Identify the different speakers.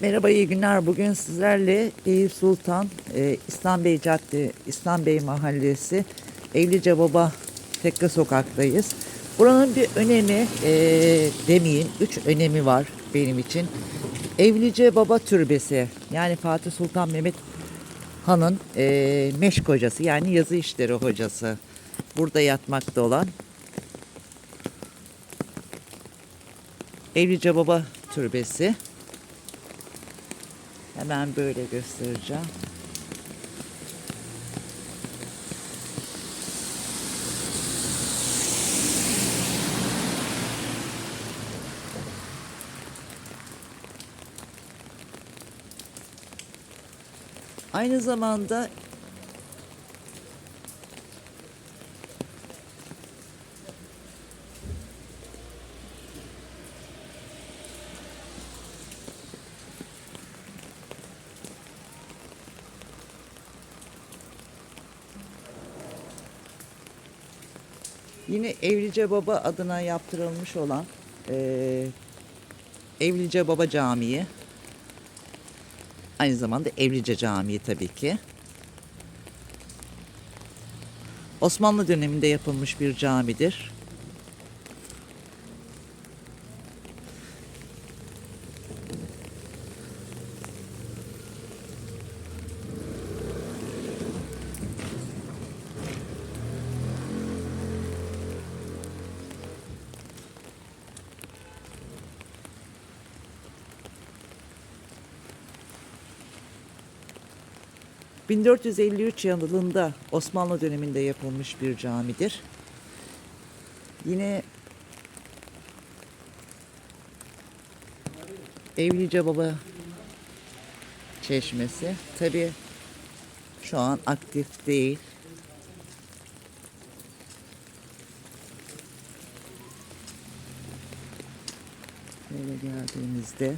Speaker 1: Merhaba, iyi günler. Bugün sizlerle Eyüp Sultan, e, İslam Bey Cadde, İslam Bey Mahallesi, Evlice Baba Tekke Sokak'tayız. Buranın bir önemi e, demeyin, üç önemi var benim için. Evlice Baba Türbesi, yani Fatih Sultan Mehmet Han'ın e, meşk hocası, yani yazı işleri hocası. Burada yatmakta olan Evlice Baba Türbesi. Hemen böyle göstereceğim. Aynı zamanda Yine Evlice Baba adına yaptırılmış olan eee, Evlice Baba Camii. Aynı zamanda Evlice Camii tabii ki. Osmanlı döneminde yapılmış bir camidir. ...1453 yılında Osmanlı döneminde yapılmış bir camidir. Yine Evlice Baba Çeşmesi. Tabi şu an aktif değil. Böyle geldiğimizde